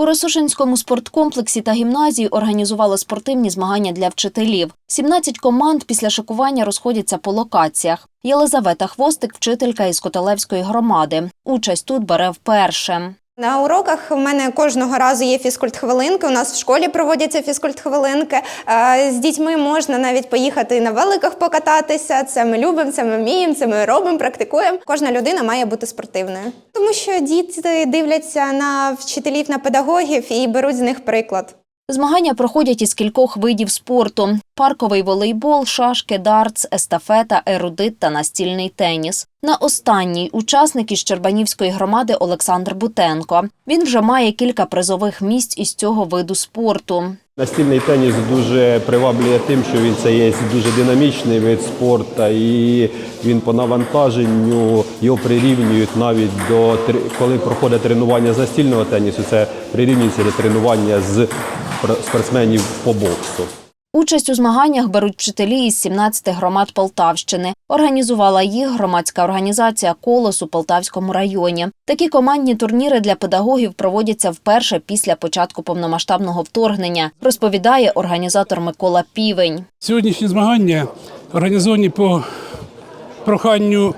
У Росошинському спорткомплексі та гімназії організували спортивні змагання для вчителів. 17 команд після шикування розходяться по локаціях. Єлизавета Хвостик, вчителька із Котелевської громади. Участь тут бере вперше. На уроках у мене кожного разу є фізкульт-хвилинки. У нас в школі проводяться фізкульт-хвилинки. Е, З дітьми можна навіть поїхати на великах покататися. Це ми любимо, це ми вміємо, це ми робимо, практикуємо. Кожна людина має бути спортивною, тому що діти дивляться на вчителів, на педагогів і беруть з них приклад. Змагання проходять із кількох видів спорту: парковий волейбол, шашки, дартс, естафета, ерудит та настільний теніс. На останній учасник із Щербанівської громади Олександр Бутенко. Він вже має кілька призових місць із цього виду спорту. Настільний теніс дуже приваблює тим, що він це є дуже динамічний вид спорту, і він по навантаженню його прирівнюють навіть до коли проходить тренування з настільного тенісу. Це прирівнюється до тренування з спортсменів по боксу. Участь у змаганнях беруть вчителі із 17 громад Полтавщини. Організувала їх громадська організація Колос у Полтавському районі. Такі командні турніри для педагогів проводяться вперше після початку повномасштабного вторгнення, розповідає організатор Микола Півень. Сьогоднішні змагання організовані по проханню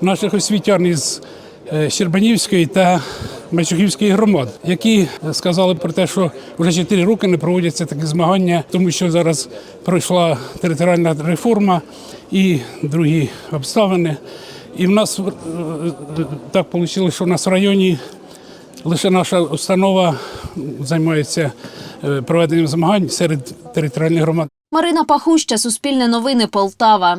наших освітян із е, Щербанівської та Мачухівської громад, які сказали про те, що вже 4 роки не проводяться такі змагання, тому що зараз пройшла територіальна реформа і другі обставини. І в нас е, так вийшло, що в нас в районі лише наша установа займається е, проведенням змагань серед територіальних громад. Марина Пахуща, Суспільне новини, Полтава.